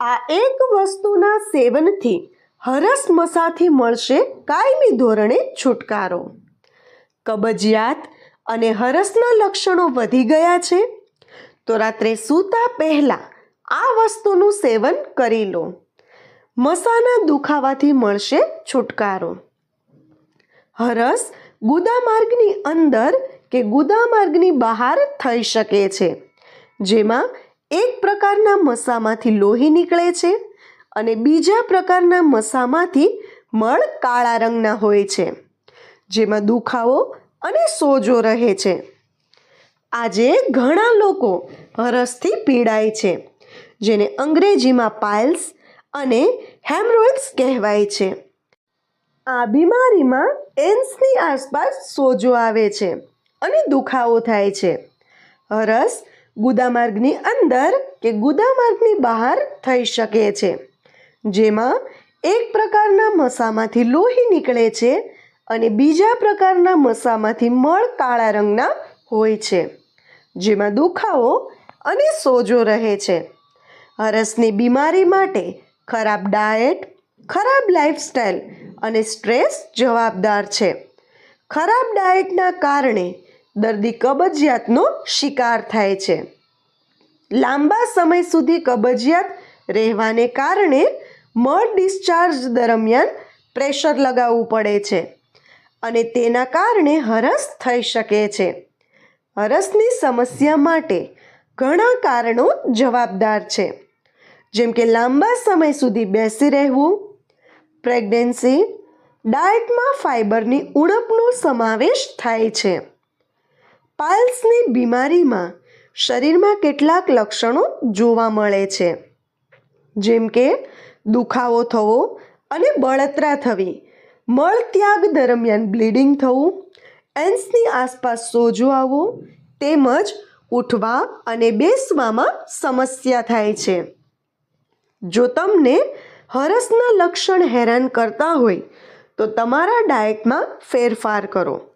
આ એક વસ્તુના સેવનથી હરસ મસાથી મળશે કાયમી ધોરણે છુટકારો. કબજિયાત અને હરસના લક્ષણો વધી ગયા છે. તો રાત્રે સૂતા પહેલાં આ વસ્તુનું સેવન કરી લો. મસાના દુખાવાથી મળશે છુટકારો. હરસ ગુદામાર્ગની અંદર કે ગુદામાર્ગની બહાર થઈ શકે છે. જેમાં એક પ્રકારના મસામાંથી લોહી નીકળે છે અને બીજા પ્રકારના મસામાંથી મળ કાળા રંગના હોય છે, જેમાં દુખાવો અને સોજો રહે છે. આજે ઘણા લોકો હરસથી પીડાય છે, જેને અંગ્રેજીમાં પાઇલ્સ અને હેમરોઇડ્સ કહેવાય છે. આ બીમારીમાં એન્સની આસપાસ સોજો આવે છે અને દુખાવો થાય છે. હરસ ગુદામાર્ગની અંદર કે ગુદામાર્ગની બહાર થઈ શકે છે. જેમાં એક પ્રકારના મસામાંથી લોહી નીકળે છે અને બીજા પ્રકારના મસામાંથી મળ કાળા રંગના હોય છે. જેમાં દુખાવો અને સોજો રહે છે. હરસની બીમારી માટે ખરાબ ડાયટ, ખરાબ લાઈફસ્ટાઈલ અને સ્ટ્રેસ જવાબદાર છે. ખરાબ ડાયટના કારણે દર્દી કબજિયાતનો શિકાર થાય છે. લાંબા સમય સુધી કબજિયાત રહેવાને કારણે મળ ડિસ્ચાર્જ દરમિયાન પ્રેશર લગાવવું પડે છે અને તેના કારણે હરસ થઈ શકે છે. હરસની સમસ્યા માટે ઘણા કારણો જવાબદાર છે. જેમ કે લાંબા સમય સુધી બેસી રહેવું, પ્રેગ્નન્સી, ડાયટમાં ફાઇબરની ઉણપનો સમાવેશ થાય છે. પાઇલ્સની બીમારીમાં શરીરમાં કેટલાક લક્ષણો જોવા મળે છે. જેમ કે દુખાવો થવો અને બળતરા થવી, મળત્યાગ દરમિયાન બ્લીડિંગ થવું, એન્સની આસપાસ સોજો આવવો, તેમજ ઉઠવા અને બેસવામાં સમસ્યા થાય છે. જો તમને હરસના લક્ષણ હેરાન કરતા હોય, તો તમારા ડાયટમાં ફેરફાર કરો.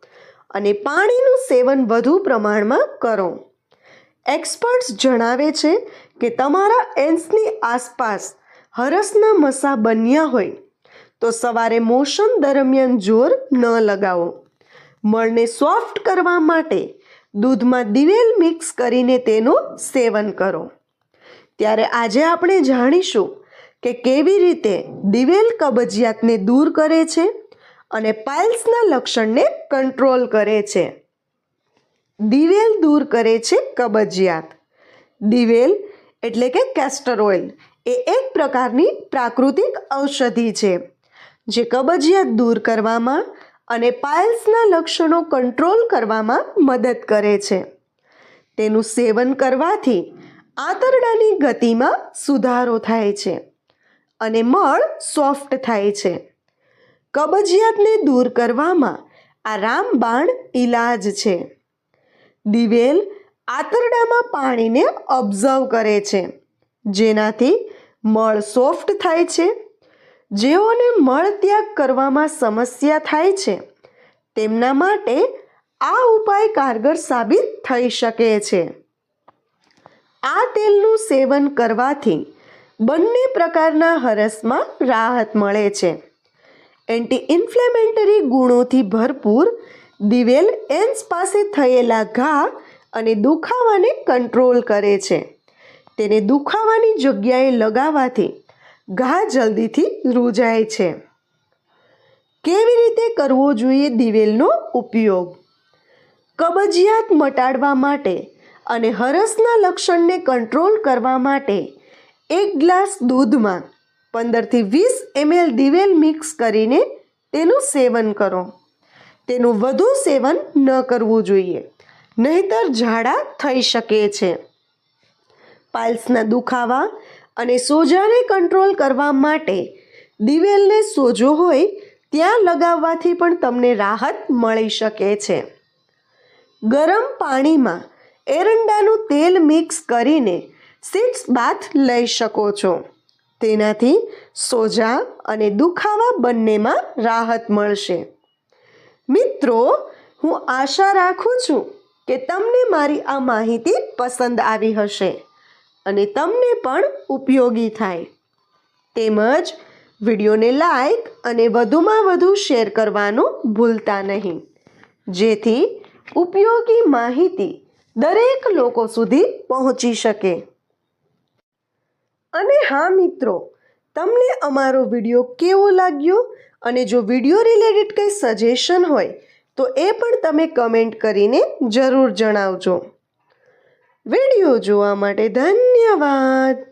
અને પાણીનું સેવન વધુ પ્રમાણમાં કરો. એક્સપર્ટ્સ જણાવે છે કે તમારા એન્સની આસપાસ હરસના મસા બન્યા હોય તો સવારે મોશન દરમિયાન જોર ન લગાવો. મળને સોફ્ટ કરવા માટે દૂધમાં દિવેલ મિક્સ કરીને તેનું સેવન કરો. ત્યારે આજે આપણે જાણીશું કે કેવી રીતે દિવેલ કબજિયાતને દૂર કરે છે અને પાઇલ્સના લક્ષણને કંટ્રોલ કરે છે. દિવેલ દૂર કરે છે કબજિયાત. દિવેલ એટલે કે કેસ્ટર ઓઇલ એ એક પ્રકારની પ્રાકૃતિક ઔષધિ છે, જે કબજિયાત દૂર કરવામાં અને પાઇલ્સના લક્ષણો કંટ્રોલ કરવામાં મદદ કરે છે. તેનું સેવન કરવાથી આંતરડાની ગતિમાં સુધારો થાય છે અને મળ સોફ્ટ થાય છે. કબજિયાતને દૂર કરવામાં આ રામબાણ ઈલાજ છે. દિવેલ આંતરડામાં પાણીને ઓબ્ઝર્વ કરે છે. જેનાથી મળ સોફ્ટ થાય છે. જેઓને મળ ત્યાગ કરવામાં સમસ્યા થાય છે, તેમના માટે આ ઉપાય કારગર સાબિત થઈ શકે છે. આ તેલનું સેવન કરવાથી બંને પ્રકારના હરસમાં રાહત મળે છે. એન્ટી ઇન્ફ્લેમેટરી ગુણોથી ભરપૂર દિવેલ એન્સ પાસે થયેલા ઘા અને દુખાવાને કંટ્રોલ કરે છે. તેને દુખાવાની જગ્યાએ લગાવવાથી ઘા જલ્દીથી રૂજાય છે. કેવી રીતે કરવો જોઈએ દિવેલનો ઉપયોગ? કબજિયાત મટાડવા માટે અને હરસના લક્ષણને કંટ્રોલ કરવા માટે એક ગ્લાસ દૂધમાં પંદરથી વીસ એમએલ દિવેલ મિક્સ કરીને તેનું સેવન કરો. તેનું વધુ સેવન ન કરવું જોઈએ, નહીતર ઝાડા થઈ શકે છે. પાઇલ્સના દુખાવા અને સોજાને કંટ્રોલ કરવા માટે દિવેલને સોજો હોય ત્યાં લગાવવાથી પણ તમને રાહત મળી શકે છે. ગરમ પાણીમાં એરંડાનું તેલ મિક્સ કરીને સિટ્સ બાથ લઈ શકો છો. તેનાથી સોજા અને દુખાવા બંનેમાં રાહત મળશે. મિત્રો, હું આશા રાખું છું કે તમને મારી આ માહિતી પસંદ આવી હશે અને તમને પણ ઉપયોગી થાય. તેમજ વિડીયોને લાઈક અને વધુમાં વધુ શેર કરવાનું ભૂલતા નહીં. જેથી ઉપયોગી માહિતી દરેક લોકો સુધી પહોંચી શકે. અને હા મિત્રો, તમને અમારો વીડિયો કેવો લાગ્યો અને જો વીડિયો રિલેટેડ કંઈ સજેશન હોય, તો એ પણ તમે કમેન્ટ કરીને જરૂર જણાવજો. વીડિયો જોવા માટે ધન્યવાદ.